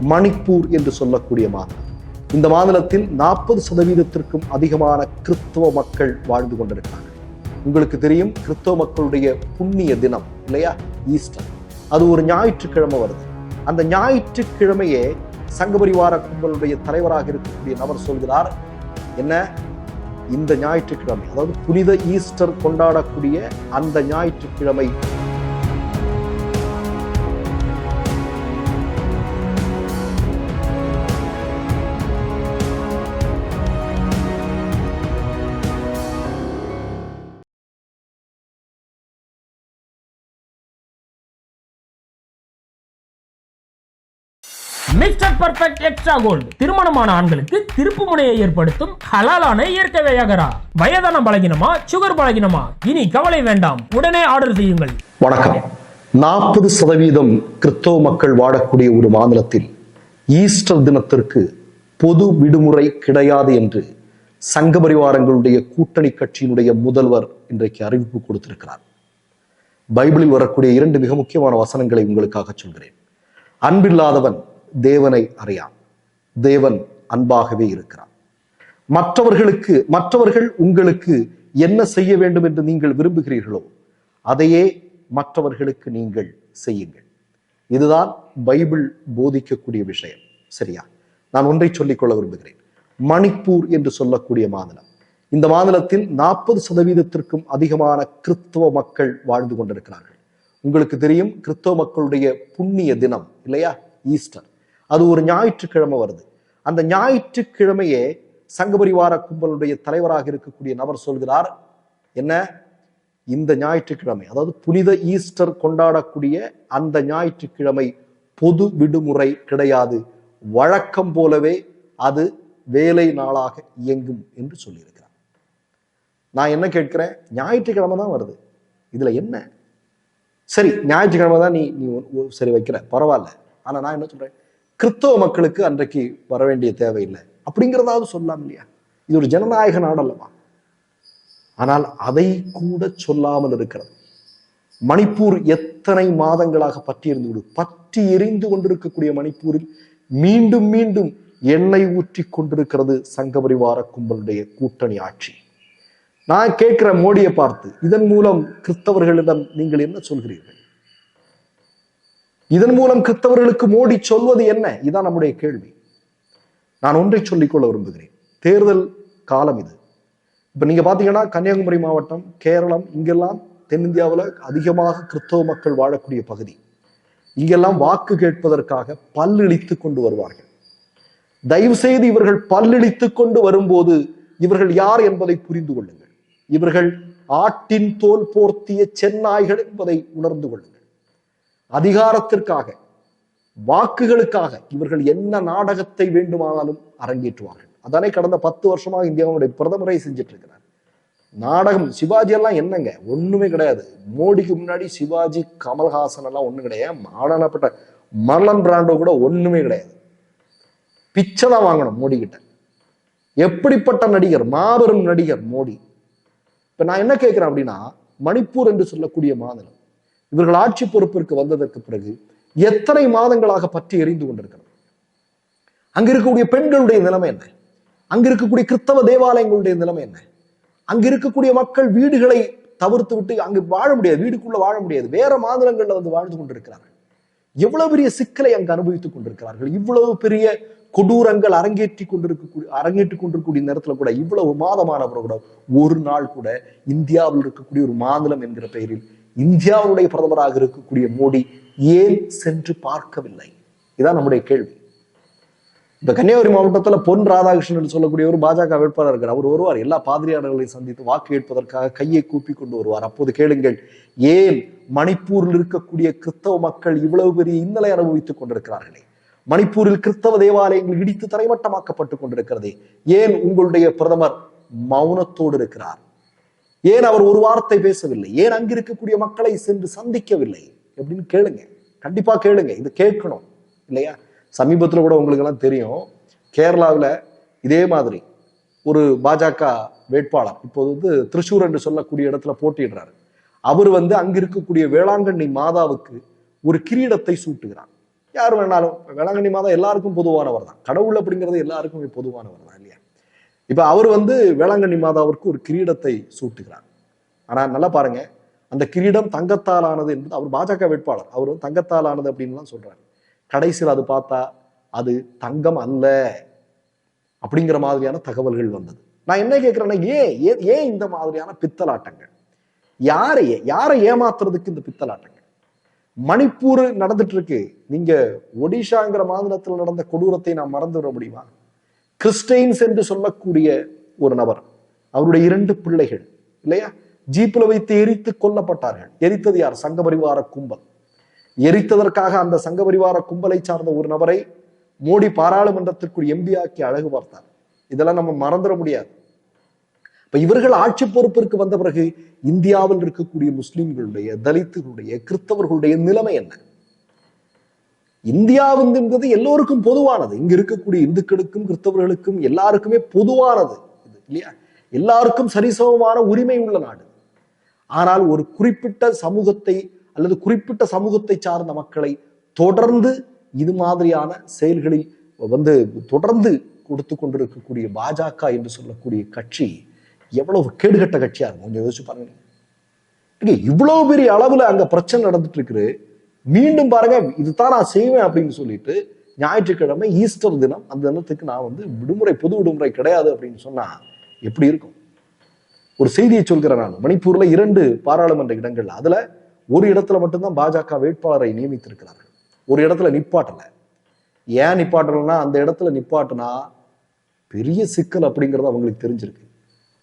மணிப்பூர் என்று சொல்லக்கூடிய மாநிலம். இந்த மாநிலத்தில் நாற்பது சதவீதத்திற்கும் அதிகமான கிறிஸ்தவ மக்கள் வாழ்ந்து கொண்டிருக்கிறார்கள். உங்களுக்கு தெரியும் கிறிஸ்தவ மக்களுடைய புண்ணிய தினம் இல்லையா? ஈஸ்டர். அது ஒரு ஞாயிற்றுக்கிழமை வருது. அந்த ஞாயிற்றுக்கிழமையே சங்கபரிவார கும்பலுடைய தலைவராக இருக்கக்கூடிய நபர் சொல்கிறார் என்ன? இந்த ஞாயிற்றுக்கிழமை அதாவது புனித ஈஸ்டர் கொண்டாடக்கூடிய அந்த ஞாயிற்றுக்கிழமை மிஸ்டர் பர்ஃபெக்ட் எக்ஸ்ட்ரா கோல்டு. திருமணமான ஆண்களுக்கு திருப்பு முனையை ஏற்படுத்தும் ஹலாலான இயற்கை வியாகரா. வயதான பலகினமா சுகர் பலகினமா? இனி கவலை வேண்டாம். உடனே ஆர்டர் செய்யுங்கள். வணக்கம். நாற்பது சதவீதம் கிறிஸ்தவ மக்கள் வாழக்கூடிய ஒரு மாநிலத்தில் ஈஸ்டர் தினத்திற்கு பொது விடுமுறை கிடையாது என்று சங்க பரிவாரங்களுடைய கூட்டணி கட்சியினுடைய முதல்வர் இன்றைக்கு அறிவிப்பு கொடுத்திருக்கிறார். பைபிளில் வரக்கூடிய இரண்டு மிக முக்கியமான வசனங்களை உங்களுக்காக சொல்கிறேன். அன்பில்லாதவன் தேவனை அறியான். தேவன் அன்பாகவே இருக்கிறான். மற்றவர்களுக்கு மற்றவர்கள் உங்களுக்கு என்ன செய்ய வேண்டும் என்று நீங்கள் விரும்புகிறீர்களோ அதையே மற்றவர்களுக்கு நீங்கள் செய்யுங்கள். இதுதான் பைபிள் போதிக்கக்கூடிய விஷயம். சரியா? நான் ஒன்றை சொல்லிக்கொள்ள விரும்புகிறேன். மணிப்பூர் என்று சொல்லக்கூடிய மாநிலம். இந்த மாநிலத்தில் நாற்பது சதவீதத்திற்கும் அதிகமான கிறிஸ்தவ மக்கள் வாழ்ந்து கொண்டிருக்கிறார்கள். உங்களுக்கு தெரியும் கிறிஸ்தவ மக்களுடைய புண்ணிய தினம் இல்லையா? ஈஸ்டர். அது ஒரு ஞாயிற்றுக்கிழமை வருது. அந்த ஞாயிற்றுக்கிழமையே சங்கபரிவார கும்பலுடைய தலைவராக இருக்கக்கூடிய நபர் சொல்கிறார் என்ன? இந்த ஞாயிற்றுக்கிழமை அதாவது புனித ஈஸ்டர் கொண்டாடக்கூடிய அந்த ஞாயிற்றுக்கிழமை பொது விடுமுறை கிடையாது. வழக்கம் போலவே அது வேலை நாளாக இயங்கும் என்று சொல்லியிருக்கிறார். நான் என்ன கேட்கிறேன்? ஞாயிற்றுக்கிழமை தான் வருது. இதுல என்ன? சரி ஞாயிற்றுக்கிழமை தான் நீ நீ சரி வைக்கிற. பரவாயில்ல. ஆனா நான் என்ன சொல்றேன்? கிறிஸ்தவ மக்களுக்கு அன்றைக்கு வர வேண்டிய தேவையில்லை. அப்படிங்கிறதாவது சொல்லலாம் இல்லையா? இது ஒரு ஜனநாயக நாடல்லவா ஆனால் அதை கூட சொல்லாமல் இருக்கிறது. மணிப்பூர் எத்தனை மாதங்களாக பற்றி இருந்து பற்றி எரிந்து கொண்டிருக்கக்கூடிய மணிப்பூரில் மீண்டும் மீண்டும் எண்ணெய் ஊற்றி கொண்டிருக்கிறது சங்கபரிவார கும்பலுடைய கூட்டணி ஆட்சி. நான் கேட்கிற மோடியை பார்த்து இதன் மூலம் கிறிஸ்தவர்களிடம் நீங்கள் என்ன சொல்கிறீர்கள்? இதன் மூலம் கிறிஸ்தவர்களுக்கு மோடி சொல்வது என்ன? இதான் நம்முடைய கேள்வி. நான் ஒன்றை சொல்லிக்கொள்ள விரும்புகிறேன். தேர்தல் காலம் இது. இப்ப நீங்க பாத்தீங்கன்னா கன்னியாகுமரி மாவட்டம் கேரளம் இங்கெல்லாம் தென்னிந்தியாவுல அதிகமாக கிறிஸ்தவ மக்கள் வாழக்கூடிய பகுதி. இங்கெல்லாம் வாக்கு கேட்பதற்காக பல்லிழித்து கொண்டு வருவார்கள். தயவு செய்து இவர்கள் பல்லிழித்து கொண்டு வரும்போது இவர்கள் யார் என்பதை புரிந்து கொள்ளுங்கள். இவர்கள் ஆட்டின் தோல் போர்த்திய சென்னாய்கள் என்பதை உணர்ந்து கொள்ளுங்கள். அதிகாரத்திற்காக வாக்குகளுக்காக இவர்கள் என்ன நாடகத்தை வேண்டுமானாலும் அரங்கேற்றுவார்கள். அதானே கடந்த பத்து வருஷமாக இந்தியாவுடைய பிரதமரை செஞ்சிட்டு இருக்கிறார் நாடகம் சிவாஜி எல்லாம் என்னங்க? ஒண்ணுமே கிடையாது. மோடிக்கு முன்னாடி சிவாஜி கமல்ஹாசன் எல்லாம் ஒண்ணும் கிடையாது. மாடனப்பட்ட மர்லன் பிராண்டோ கூட ஒண்ணுமே கிடையாது. பிச்சை தான் வாங்கணும் மோடி கிட்ட எப்படிப்பட்ட நடிகர் மாபெரும் நடிகர் மோடி? இப்ப நான் என்ன கேட்கிறேன் அப்படின்னா மணிப்பூர் என்று சொல்லக்கூடிய மாநிலம் இவர்கள் ஆட்சி பொறுப்பிற்கு வந்ததற்கு பிறகு எத்தனை மாதங்களாக பற்றி எரிந்து கொண்டிருக்கிறது அங்க இருக்கக்கூடிய பெண்களுடைய நிலைமை என்ன? அங்க இருக்கக்கூடிய கிறிஸ்தவ தேவாலயங்களுடைய நிலைமை என்ன? அங்க இருக்கக்கூடிய மக்கள் வீடுகளை தவிர்த்து விட்டு அங்கு வாழ முடியாது வீடுக்குள்ள வாழ முடியாது. வேற மாநிலங்கள்ல வந்து வாழ்ந்து கொண்டிருக்கிறார்கள். எவ்வளவு பெரிய சிக்கலை அங்கு அனுபவித்துக் கொண்டிருக்கிறார்கள்? இவ்வளவு பெரிய கொடூரங்கள் அரங்கேற்றி கொண்டிருக்கக்கூடிய அரங்கேற்றி கொண்டிருக்கக்கூடிய நேரத்துல கூட இவ்வளவு மாதமானவர் கூட ஒரு நாள் கூட இந்தியாவில் இருக்கக்கூடிய ஒரு மாநிலம் என்கிற பெயரில் இந்தியாவுடைய பிரதமராக இருக்கக்கூடிய மோடி ஏன் சென்று பார்க்கவில்லை? இதான் நம்முடைய கேள்வி. இப்ப கன்னியாகுமரி மாவட்டத்தில் பொன் ராதாகிருஷ்ணன் சொல்லக்கூடிய ஒரு பாஜக வேட்பாளர் இருக்கிறார். அவர் வருவார். எல்லா பாதிரியாளர்களையும் சந்தித்து வாக்கு கேட்பதற்காக கையை கூப்பி கொண்டு வருவார். அப்போது கேளுங்கள் ஏன் மணிப்பூரில் இருக்கக்கூடிய கிறிஸ்தவ மக்கள் இவ்வளவு பெரிய இன்னலை அனுபவித்துக் கொண்டிருக்கிறார்களே? மணிப்பூரில் கிறிஸ்தவ தேவாலயங்கள் இடித்து தரைமட்டமாக்கப்பட்டுக் கொண்டிருக்கிறதே. ஏன் உங்களுடைய பிரதமர் மௌனத்தோடு இருக்கிறார்? ஏன் அவர் ஒரு வார்த்தை பேசவில்லை? ஏன் அங்கிருக்கக்கூடிய மக்களை சென்று சந்திக்கவில்லை? அப்படின்னு கேளுங்க. கண்டிப்பா கேளுங்க. இது கேட்கணும். இல்லையா? சமீபத்துல கூட உங்களுக்கு எல்லாம் தெரியும். கேரளாவில் இதே மாதிரி ஒரு பாஜக வேட்பாளர் இப்போது வந்து திருச்சூர் என்று சொல்லக்கூடிய இடத்துல போட்டியிடுறாரு. அவர் வந்து அங்க இருக்கக்கூடிய வேளாங்கண்ணி மாதாவுக்கு ஒரு கிரீடத்தை சூட்டுகிறார். யார் வேணாலும் வேளாங்கண்ணி மாதா எல்லாருக்கும் பொதுவானவர் தான் கடவுள் அப்படிங்கிறது எல்லாருக்குமே பொதுவானவர் தான் இல்லையா? இப்போ அவர் வந்து வேளாங்கண்ணி மாதாவிற்கு ஒரு கிரீடத்தை சூட்டுகிறார். ஆனால் நல்லா பாருங்க. அந்த கிரீடம் தங்கத்தால் ஆனது என்பது அவர் பாஜக வேட்பாளர். அவர் வந்து தங்கத்தால் ஆனது அப்படின்லாம் சொல்றாரு. கடைசியில் அது பார்த்தா அது தங்கம் அல்ல அப்படிங்கிற மாதிரியான தகவல்கள் வந்தது. நான் என்ன கேட்கிறேன்னா ஏன் ஏன் ஏன் இந்த மாதிரியான பித்தலாட்டங்கள்? யாரை யாரை ஏமாத்துறதுக்கு இந்த பித்தலாட்டங்கள்? மணிப்பூர் நடந்துட்டு இருக்கு. நீங்க ஒடிஷாங்கிற மாநிலத்தில் நடந்த கொடூரத்தை நான் மறந்து விட முடியுமா? கிறிஸ்டைன்ஸ் என்று சொல்லக்கூடிய ஒரு நபர். அவருடைய இரண்டு பிள்ளைகள் இல்லையா? ஜீப்பில் வைத்து எரித்து கொல்லப்பட்டார்கள். எரித்தது யார்? சங்க பரிவார கும்பல். எரித்ததற்காக அந்த சங்க பரிவார கும்பலை சார்ந்த ஒரு நபரை மோடி பாராளுமன்றத்திற்குள் எம்பி ஆக்கி அழகு பார்த்தார். இதெல்லாம் நம்ம மறந்துட முடியாது. இப்ப இவர்கள் ஆட்சி பொறுப்பிற்கு வந்த பிறகு இந்தியாவில் இருக்கக்கூடிய முஸ்லிம்களுடைய தலித்துகளுடைய கிறிஸ்தவர்களுடைய நிலைமை என்ன? இந்தியா வந்துங்கிறது எல்லோருக்கும் பொதுவானது. இங்க இருக்கக்கூடிய இந்துக்களுக்கும் கிறிஸ்தவர்களுக்கும் எல்லாருக்குமே பொதுவானது இது இல்லையா? எல்லாருக்கும் சரிசமமான உரிமை உள்ள நாடு. ஆனால் ஒரு குறிப்பிட்ட சமூகத்தை அல்லது குறிப்பிட்ட சமூகத்தை சார்ந்த மக்களை தொடர்ந்து இது மாதிரியான செயல்களில் வந்து தொடர்ந்து கொடுத்து கொண்டிருக்கக்கூடிய பாஜக என்று சொல்லக்கூடிய கட்சி எவ்வளவு கேடுகட்ட கட்சியா இருக்கும்? கொஞ்சம் யோசிச்சு பாருங்க இவ்வளவு பெரிய அளவுல அங்க பிரச்சனை நடந்துட்டு இருக்கு மீண்டும் பாருங்க இதுதான் நான் செய்வேன் அப்படின்னு சொல்லிட்டு ஞாயிற்றுக்கிழமை ஈஸ்டர் தினம் அந்த தினத்துக்கு நான் வந்து விடுமுறை பொது விடுமுறை கிடையாது அப்படின்னு சொன்னா எப்படி இருக்கும்? ஒரு செய்தியை சொல்கிறேன் நான். மணிப்பூர்ல இரண்டு பாராளுமன்ற இடங்கள்ல அதுல ஒரு இடத்துல மட்டும்தான் பாஜக வேட்பாளரை நியமித்திருக்கிறார்கள். ஒரு இடத்துல நிப்பாட்டல. ஏன் நிப்பாட்டலன்னா அந்த இடத்துல நிப்பாட்டினா பெரிய சிக்கல் அப்படிங்கிறது அவங்களுக்கு தெரிஞ்சிருக்கு.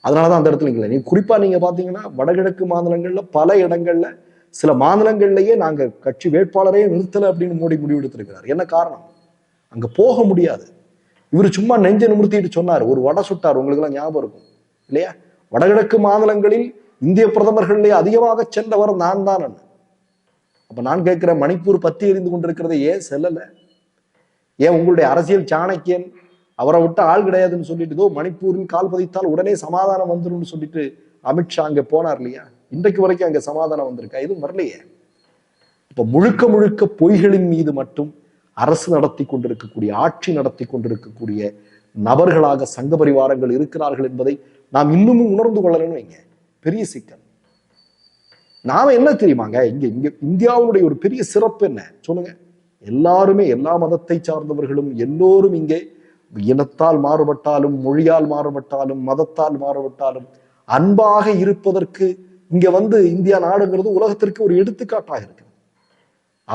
அதனாலதான் அந்த இடத்துல இல்லை. நீங்க குறிப்பா நீங்க பாத்தீங்கன்னா வடகிழக்கு மாநிலங்கள்ல பல இடங்கள்ல சில மாநிலங்கள்லயே நாங்க கட்சி வேட்பாளரையே நிறுத்தல அப்படின்னு மோடி முடிவெடுத்திருக்கிறார். என்ன காரணம்? அங்க போக முடியாது. இவர் சும்மா நெஞ்சை நிமிர்த்திட்டு சொன்னார். ஒரு வடை சுட்டார். உங்களுக்கு எல்லாம் ஞாபகம் இருக்கும். இல்லையா? வடகிழக்கு மாநிலங்களில் இந்திய பிரதமர்களே அதிகமாக சென்றவர் நான் தான் அப்ப நான் கேட்கிறேன் மணிப்பூர் பத்தி எறிந்து கொண்டிருக்கிறதை ஏன் செல்லல? ஏன் உங்களுடைய அரசியல் சாணக்கியன் அவரை விட்டு ஆள் கிடையாதுன்னு சொல்லிட்டு இதோ மணிப்பூரில் கால் பதித்தால் உடனே சமாதானம் வந்துடும் சொல்லிட்டு அமித்ஷா அங்க போனார் இல்லையா? இன்றைக்கு வரைக்கும் அங்க சமாதானம் வந்திருக்கா? எதுவும் வரலையே. இப்ப முழுக்க முழுக்க பொய்களின் மீது மட்டும் அரசு நடத்தி கொண்டிருக்கக்கூடிய ஆட்சி நடத்தி கொண்டிருக்கக்கூடிய நபர்களாக சங்க பரிவாரங்கள் இருக்கிறார்கள் என்பதை நாம் இன்னமும் உணர்ந்து கொள்ளணும் வைங்க. பெரிய சிக்கல். நாம என்ன தெரியுமாங்க? இங்க இங்க இந்தியாவுடைய ஒரு பெரிய சிறப்பு என்ன? சொல்லுங்க. எல்லாருமே எல்லா மதத்தை சார்ந்தவர்களும் எல்லோரும் இங்கே இனத்தால் மாறுபட்டாலும் மொழியால் மாறுபட்டாலும் மதத்தால் மாறுபட்டாலும் அன்பாக இருப்பதற்கு இங்க வந்து இந்தியா நாடுங்கிறது உலகத்திற்கு ஒரு எடுத்துக்காட்டாக இருக்கிறது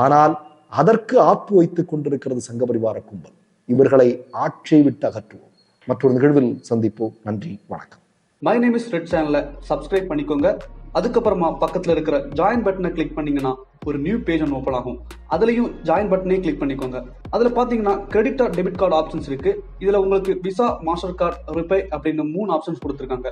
ஆனால் அதற்கு ஆப்பு வைத்துக் கொண்டிருக்கிறது சங்க பரிவார கும்பல். இவர்களை ஆட்சியை விட்டு அகற்றுவோம். மற்றொரு நிகழ்வில் சந்திப்போம். நன்றி வணக்கம். மை நேம் இஸ் ரெட் சேனலை சப்ஸ்கிரைப் பண்ணிக்கோங்க. அதுக்கப்புறமா பக்கத்தில் இருக்கிற ஜாயின் பட்டனை கிளிக் பண்ணீங்கன்னா ஒரு நியூ பேஜ் ஒன்று ஓப்பன் ஆகும். அதுலேயும் ஜாயின் பட்டனே கிளிக் பண்ணிக்கோங்க. அதில் பார்த்தீங்கன்னா credit card debit card options இருக்கு. இதில் உங்களுக்கு விசா மாஸ்டர் கார்டு ரிப்பே அப்படின்னு மூணு ஆப்ஷன்ஸ் கொடுத்துருக்காங்க.